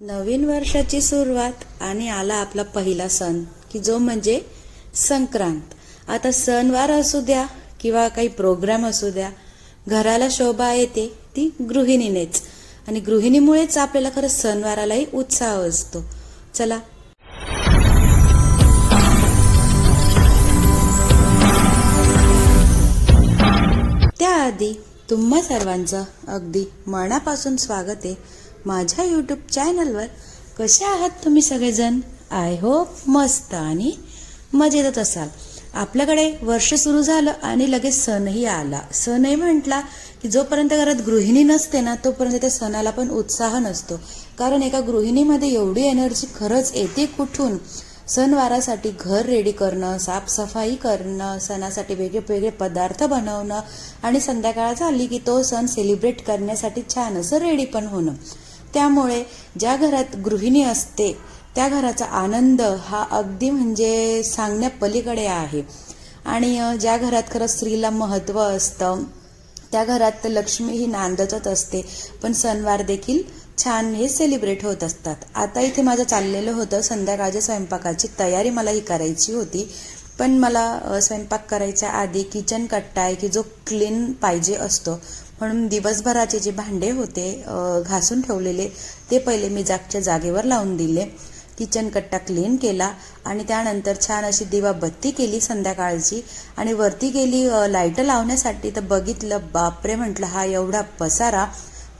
नवीन वर्षाची सुरुवात आणि आला आपला पहिला सण की जो म्हणजे संक्रांत. आता सणवार असू द्या किंवा काही प्रोग्राम असू द्या घराला शोभा येते ती गृहिणीनेच. आणि गृहिणीमुळेच आपल्याला खरं सणवारालाही उत्साह असतो. चला. त्याआधी तुम्हा सर्वांचं अगदी मनापासून स्वागत आहे. माझ्या यूट्यूब चॅनलवर कसे आहात तुम्ही सगळेजण? आय होप मस्त आणि मजेतच असाल. आपल्याकडे वर्ष सुरू झालं आणि लगेच सणही आला. सणही म्हटला की जोपर्यंत घरात गृहिणी नसते ना तोपर्यंत त्या सणाला पण उत्साह नसतो. कारण एका गृहिणीमध्ये एवढी एनर्जी खरंच येते कुठून? सणवारासाठी घर रेडी करणं साफसफाई करणं सणासाठी वेगळे वेगळे पदार्थ बनवणं आणि संध्याकाळ झाली की तो सण सेलिब्रेट करण्यासाठी छान असं रेडी पण होणं. त्यामुळे ज्या घरात गृहिणी असते त्या घराचा आनंद हा अगदी म्हणजे सांगण्यापलीकडे आहे. आणि ज्या घरात खरं स्त्रीला महत्त्व असतं त्या घरात तर लक्ष्मी ही नांदतच असते. पण सणवार देखील छान हे सेलिब्रेट होत असतात. आता इथे माझं चाललेलं होतं. संध्याकाळच्या स्वयंपाकाची तयारी मला ही करायची होती. पण मला स्वयंपाक करायच्या आधी किचन कट्टा आहे की जो क्लीन पाहिजे असतो. म्हणून दिवसभराचे जे भांडे होते घासून ठेवलेले ते पहिले मी जागच्या जागेवर लावून दिले. किचन कट्टा क्लीन केला आणि त्यानंतर छान अशी दिवाबत्ती केली संध्याकाळची आणि वरती गेली लाईटं लाइट लावण्यासाठी. तर बघितलं बापरे म्हटलं हा एवढा पसारा.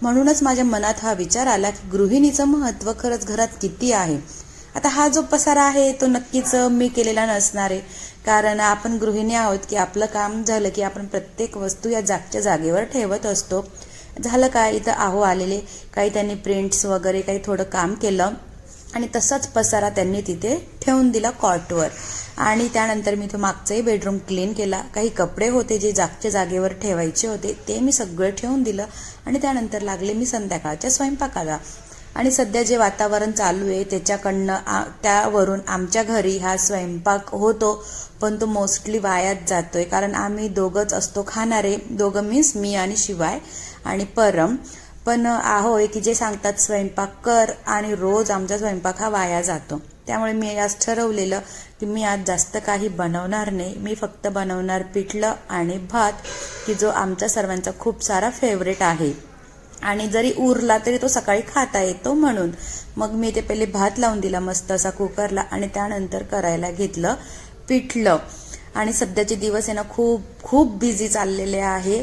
म्हणूनच माझ्या मनात हा विचार आला की गृहिणीचं महत्त्व खरंच घरात किती आहे? आता हा जो पसारा आहे तो नक्कीच मी केलेला नसणार आहे. कारण आपण गृहिणी आहोत की आपलं काम झालं की आपण प्रत्येक वस्तू या जागच्या जागेवर ठेवत असतो. झालं काय? इथं आहो आलेले काही त्यांनी प्रिंट्स वगैरे काही थोडं काम केलं आणि तसाच पसारा त्यांनी तिथे ठेवून दिला कॉटवर आणि त्यानंतर मी तो मागचाही बेडरूम क्लीन केला. काही कपडे होते जे जागच्या जागेवर ठेवायचे होते ते मी सगळं ठेवून दिलं. आणि त्यानंतर लागले मी संध्याकाळच्या स्वयंपाकाला. आणि सध्या जे वातावरण चालू आहे त्याच्याकडनं आ- त्यावरून आमच्या घरी हा स्वयंपाक होतो पण तो मोस्टली वायात जातोय. कारण आम्ही दोघंच असतो खाणारे दोघं मीन्स मी आणि शिवाय आणि परम. पण आहोय की जे सांगतात स्वयंपाक कर आणि रोज आमचा स्वयंपाक हा वाया जातो. त्यामुळे मी आज ठरवलेलं की मी आज जास्त काही बनवणार नाही. मी फक्त बनवणार पिठलं आणि भात की जो आमच्या सर्वांचा खूप सारा फेवरेट आहे. आणि जरी उरला तरी तो सकाळी खाता येतो म्हणून. मग मी ते पहिले भात लावून दिला मस्त असा कुकरला आणि त्यानंतर करायला घेतलं पिठलं. आणि सध्याचे दिवस आहे ना खूप खूप बिझी चाललेले आहे.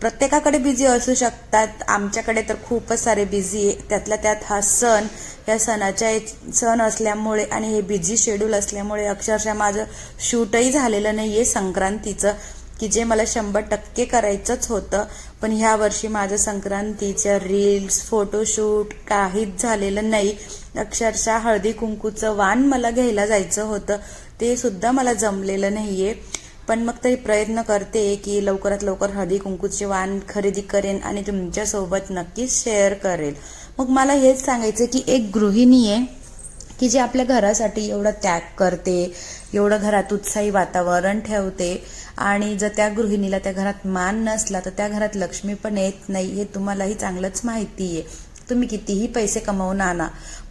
प्रत्येकाकडे बिझी असू शकतात. आमच्याकडे तर खूपच सारे बिझी आहे. त्यातल्या त्यात हा सण या सणाच्या सण असल्यामुळे आणि हे बिझी शेड्यूल असल्यामुळे अक्षरशः माझं शूटही झालेलं नाही आहे संक्रांतीचं. की जे मला शंभर टक्के करायचंच होतं पण ह्या वर्षी माझं संक्रांतीच्या रील्स फोटोशूट काहीच झालेलं नाही. अक्षरशः हळदी कुंकूचं वाण मला घ्यायला जायचं होतं. ते सुद्धा मला जमलेलं नाहीये. पण मग तरी प्रयत्न करते की लवकरात लवकर हळदी कुंकूचे वाण खरेदी करेन आणि तुमच्यासोबत नक्कीच शेअर करेल. मग मला हेच सांगायचं की एक गृहिणी आहे. की जी आपल्या घरासाठी एवढा त्याग करते एवढं घरात उत्साही वातावरण ठेवते आणि जर त्या गृहिणीला त्या घरात मान नसला तर त्या घरात लक्ष्मी पण येत नाही हे तुम्हालाही चांगलंच माहिती आहे. तुम्ही कितीही पैसे कमवून आणा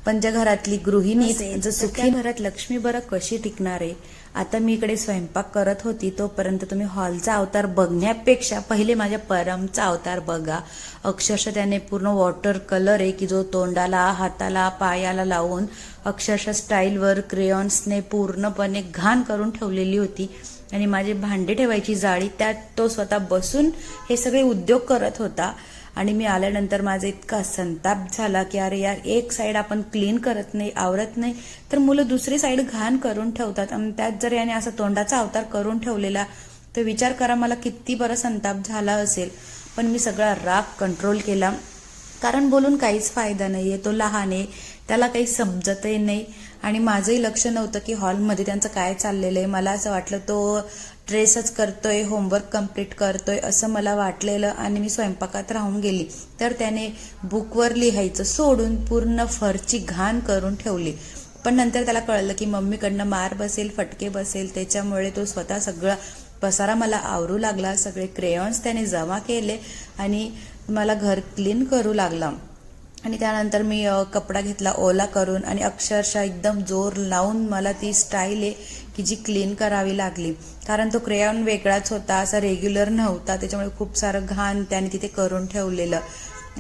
पण ज्या घरातली गृहिणी जर सुखी घरात लक्ष्मी बरं कशी टिकणार आहे? आता मी इकडे स्वयंपाक करत होती तोपर्यंत तुम्ही हॉलचा अवतार बघण्यापेक्षा पहिले माझ्या परमचा अवतार बघा. अक्षरशः त्याने पूर्ण वॉटर कलर आहे की जो तोंडाला हाताला पायाला लावून अक्षरशः स्टाईलवर क्रेयॉन्सने पूर्णपणे घाण करून ठेवलेली होती. आणि माझे भांडे ठेवायची जाळी त्यात तो स्वतः बसून हे सगळे उद्योग करत होता. आणि मी आल्यानंतर माझा इतका संताप झाला की अरे यार एक साईड आपण क्लीन करत नाही आवरत नाही तर मुलं दुसरी साईड घाण करून ठेवतात. आणि त्यात जर याने असा तोंडाचा अवतार करून ठेवलेला तर विचार करा मला किती बरं संताप झाला असेल. पण मी सगळा राग कंट्रोल केला. कारण बोलून काहीच फायदा नाही आहे तो लहान आहे. त्याला काही समजतही नाही. आणि माझंही लक्ष नव्हतं की हॉलमध्ये त्यांचं काय चाललेलं आहे. मला असं वाटलं तो ड्रेसच करतोय होमवर्क कंप्लीट करतोय असं मला वाटलेलं आणि मी स्वयंपाकात राहून गेली. तर त्याने बुकवर लिहायचं सोडून पूर्ण फरची घाण करून ठेवली. पण नंतर त्याला कळलं की मम्मीकडनं मार बसेल फटके बसेल त्याच्यामुळे तो स्वतः सगळा पसारा मला आवरू लागला सगळे क्रेयॉन्स त्याने जमा केले आणि मला घर क्लीन करू लागला. आणि त्यानंतर मी कपडा घेतला ओला करून आणि अक्षरशः एकदम जोर लावून मला ती स्टाईल आहे की जी क्लीन करावी लागली. कारण तो क्रेयॉन वेगळाच होता असा रेग्युलर नव्हता. त्याच्यामुळे खूप सारं घाण त्याने तिथे करून ठेवलेलं.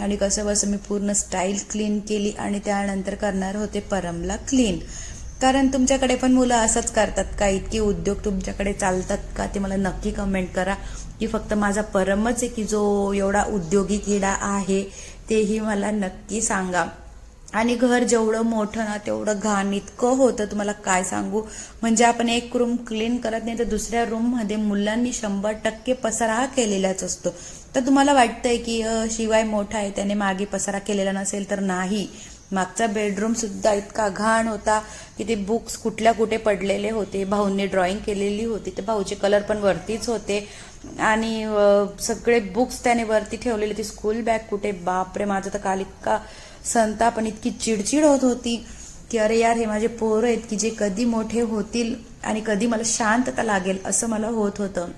आणि कसं बसं मी पूर्ण स्टाईल क्लीन केली आणि त्यानंतर करणार होते परमला क्लीन कारण तुमच्याकडे पण मुलं असंच करतात का? इतके उद्योग तुमच्याकडे चालतात का? ते मला नक्की कमेंट करा. की फक्त माझा परमच आहे की जो एवढा उद्योगी किडा आहे तेही मला नक्की सांगा. आणि घर जेवढं मोठं ना तेवढं घाण. इतकं होतं तुम्हाला काय सांगू? म्हणजे आपण एक रूम क्लीन करत नाही तर दुसऱ्या रूममध्ये मुलांनी शंभर टक्के पसारा हा केलेलाच असतो. तर तुम्हाला वाटतंय की शिवाय मोठा आहे त्याने मागे पसारा केलेला नसेल तर नाही. मागचा बेडरूमसुद्धा इतका घाण होता की ते बुक्स कुठल्या कुठे पडलेले होते. भाऊंनी ड्रॉइंग केलेली होती. ते भाऊचे कलर पण वरतीच होते. आणि सगळे बुक्स त्याने वरती ठेवलेले. ती स्कूल बॅग कुठे? बापरे माझं तर काल इतका संताप आणि इतकी चिडचिड होत होती की अरे यार हे माझे पोरं आहेत की जे कधी मोठे होतील आणि कधी मला शांतता लागेल असं मला होत होतं.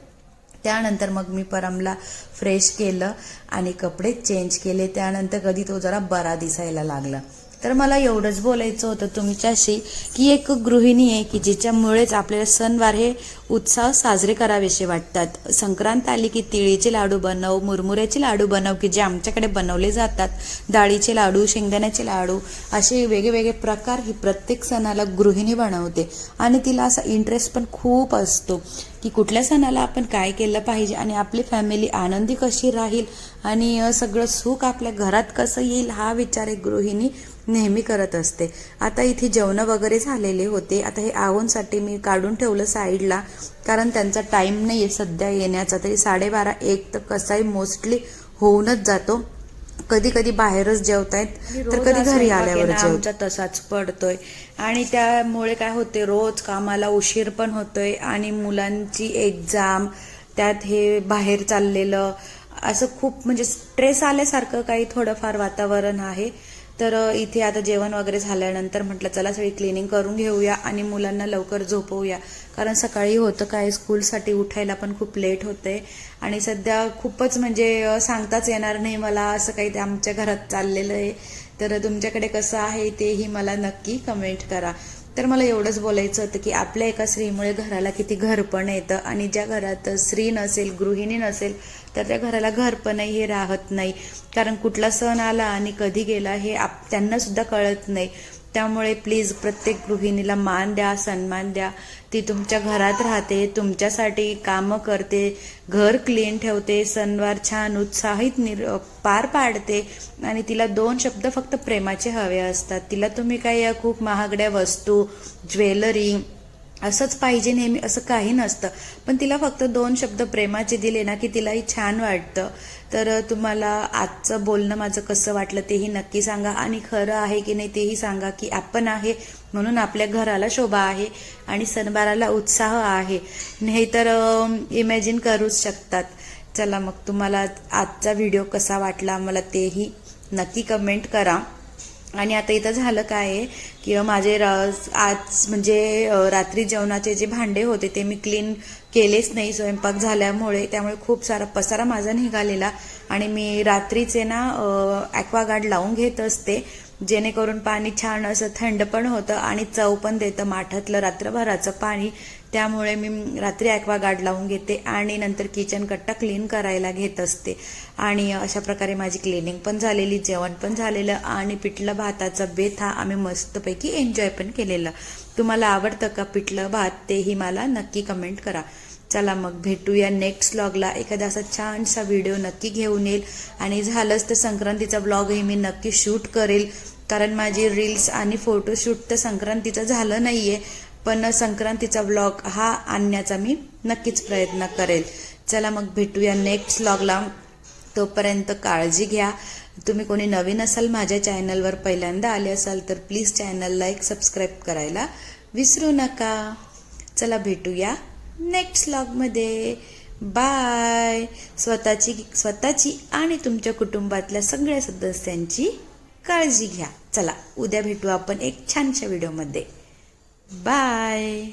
त्यानंतर मग मी परमला फ्रेश केलं आणि कपडे चेंज केले. त्यानंतर कधी तो जरा बरा दिसायला लागला. तर मला एवढंच बोलायचं होतं तुमच्याशी की एक गृहिणी आहे की जिच्यामुळेच आपल्याला सणवार हे उत्साह साजरे करावेसे वाटतात. संक्रांत आली की तिळीचे लाडू बनव मुरमुऱ्याचे लाडू बनव की जे आमच्याकडे बनवले जातात. डाळीचे लाडू शेंगदाण्याचे लाडू असे वेगवेगळे प्रकार ही प्रत्येक सणाला गृहिणी बनवते. आणि तिला असा इंटरेस्ट पण खूप असतो की कुठल्या सणाला आपण काय केलं पाहिजे आणि आपली फॅमिली आनंदी कशी राहील आणि सगळं सुख आपल्या घरात कसं येईल हा विचार एक गृहिणी नेहमी करत असते. आता इथे जेवणं वगैरे झालेले होते. आता हे आवनसाठी मी काढून ठेवलं साईडला कारण त्यांचा टाईम नाही आहे सध्या येण्याचा. तरी साडेबारा एक तर कसाही मोस्टली होऊनच जातो. कधी कधी बाहेरच जेवतायत तर कधी घरी आल्यावर आमचा तसाच पडतोय. आणि त्यामुळे काय होते रोज कामाला उशीर पण होतोय आणि मुलांची एक्झाम त्यात हे बाहेर चाललेलं असं खूप म्हणजे स्ट्रेस आल्यासारखं काही थोडंफार वातावरण आहे. तर इथे आता जेवण वगैरे झाल्यानंतर म्हटलं चला सगळी क्लिनिंग करून घेऊया आणि मुलांना लवकर झोपवूया. कारण सकाळी होतं काय स्कूलसाठी उठायला पण खूप लेट होते. आणि सध्या खूपच म्हणजे सांगताच येणार नाही मला असं काही ते आमच्या घरात चाललेलं आहे. तर तुमच्याकडे कसं आहे तेही मला नक्की कमेंट करा. तर मला एवढंच बोलायचं होतं की आपल्या एका स्त्रीमुळे घराला किती घरपण येतं आणि ज्या घरात स्त्री नसेल गृहिणी नसेल तर त्या घराला घरपणही हे राहत नाही. कारण कुठला सण आला आणि कधी गेला हे आप त्यांना सुद्धा कळत नाही. त्यामुळे प्लीज प्रत्येक गृहिणीला मान द्या सन्मान द्या. ती तुमच्या घरात राहते तुमच्यासाठी कामं करते घर क्लीन ठेवते सणवार छान उत्साहित निर पार पाडते. आणि तिला दोन शब्द फक्त प्रेमाचे हवे असतात. तिला तुम्ही काही खूप महागड्या वस्तू ज्वेलरी असंच पाहिजे नेहमी असं काही नसतं. पण तिला फक्त दोन शब्द प्रेमाचे दिले ना की तिलाही छान वाटतं. तर तुम्हाला आजचं बोलणं माझं कसं वाटलं तेही नक्की सांगा. आणि खरं आहे की नाही तेही सांगा की आपण आहे म्हणून आपल्या घराला शोभा आहे आणि सणबाराला उत्साह आहे. नाही तर इमॅजिन करूच शकतात. चला मग तुम्हाला आजचा व्हिडिओ कसा वाटला मला तेही नक्की कमेंट करा. आणि आता इथं झालं काय आहे की माझे र- आज म्हणजे रात्री जेवणाचे जे भांडे होते ते मी क्लीन केलेच नाही स्वयंपाक झाल्यामुळे. त्यामुळे खूप सारा पसारा माझा निघालेला. आणि मी रात्रीचे ना ॲक्वागार्ड लावून घेत असते जेणेकरून पाणी छान असं थंड पण होतं आणि चव पण देतं. माठातलं रात्रभराचं पाणी त्यामुळे मी रात्री ॲक्वागार्ड लावून घेते आणि नंतर किचन कट्टा क्लीन करायला घेत असते. आणि अशा प्रकारे माझी क्लिनिंग पण झालेली जेवण पण झालेलं आणि पिठलं भाताचा बेत हा आम्ही मस्तपैकी एन्जॉय पण केलेला. तुम्हाला आवडतं का पिठलं भात? तेही मला नक्की कमेंट करा. चला मग भेटूया नेक्स्ट व्लॉगला एखादा असा छानसा व्हिडिओ नक्की घेऊन येईल. आणि झालंच तर संक्रांतीचा ब्लॉगही मी नक्की शूट करेल. कारण माझी रील्स आणि फोटोशूट तर संक्रांतीचं झालं नाही आहे पण संक्रांतीचा व्लॉग हा आणण्याचा मी नक्कीच प्रयत्न करेल. चला मग भेटूया नेक्स्ट व्लॉगला तोपर्यंत काळजी घ्या. तुम्ही कोणी नवीन असाल माझ्या चॅनलवर पहिल्यांदा आले असाल तर प्लीज चॅनलला एक सबस्क्राईब करायला विसरू नका. चला भेटूया नेक्स्ट व्लॉगमध्ये बाय स्वतःची स्वतःची आणि तुमच्या कुटुंबातल्या सगळ्या सदस्यांची काळजी घ्या. चला उद्या भेटू आपण एक छानशा व्हिडिओमध्ये बाय